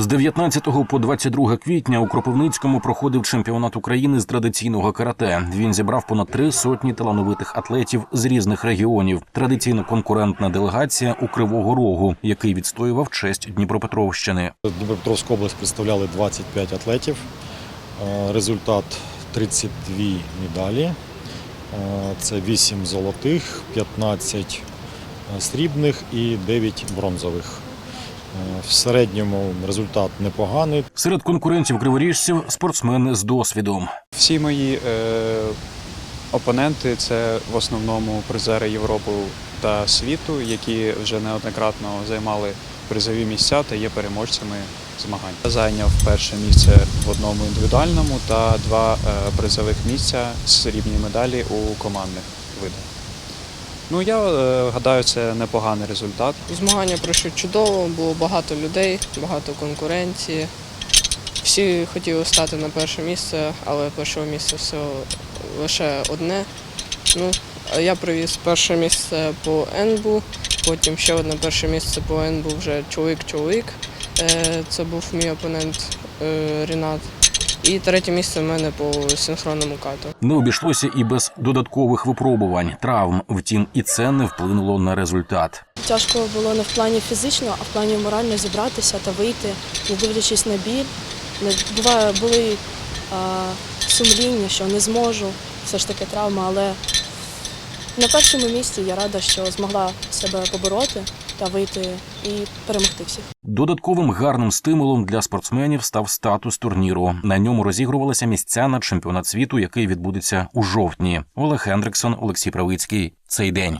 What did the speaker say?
З 19 по 22 квітня у Кропивницькому проходив чемпіонат України з традиційного карате. Він зібрав понад три сотні талановитих атлетів з різних регіонів. Традиційно конкурентна делегація у Кривого Рогу, який відстоював честь Дніпропетровщини. Дніпропетровську область представляли 25 атлетів. Е, Результат 32 медалі. Е, Це 8 золотих, 15 срібних і 9 бронзових. В середньому результат непоганий. Серед конкурентів криворіжців спортсмени з досвідом. Всі мої е, опоненти це в основному призери Європи та світу, які вже неоднократно займали призові місця та є переможцями змагань. Я зайняв перше місце в одному індивідуальному та два е, призових місця з срібні медалі у командних видах. Ну я е, гадаю, це непоганий результат. Змагання пройшли чудово, було багато людей, багато конкуренції. Всі хотіли стати на перше місце, але першого місця все лише одне. Ну, я привіз перше місце по НБУ, потім ще одне перше місце по НБУ вже чоловік-чоловік. Е, Це був мій опонент е, Рінат. І третє місце в мене по синхронному кату. Не обійшлося і без додаткових випробувань, травм. Втім, і це не вплинуло на результат. Тяжко було не в плані фізично, а в плані морально зібратися та вийти, не дивлячись на біль. Не буває були а, сумління, що не зможу, все ж таки травма, але на першому місці я рада, що змогла себе побороти та вийти і перемогти всіх. Додатковим гарним стимулом для спортсменів став статус турніру. На ньому розігрувалися місця на чемпіонат світу, який відбудеться у жовтні. Олег Хендриксон, Олексій Правицький. Цей день.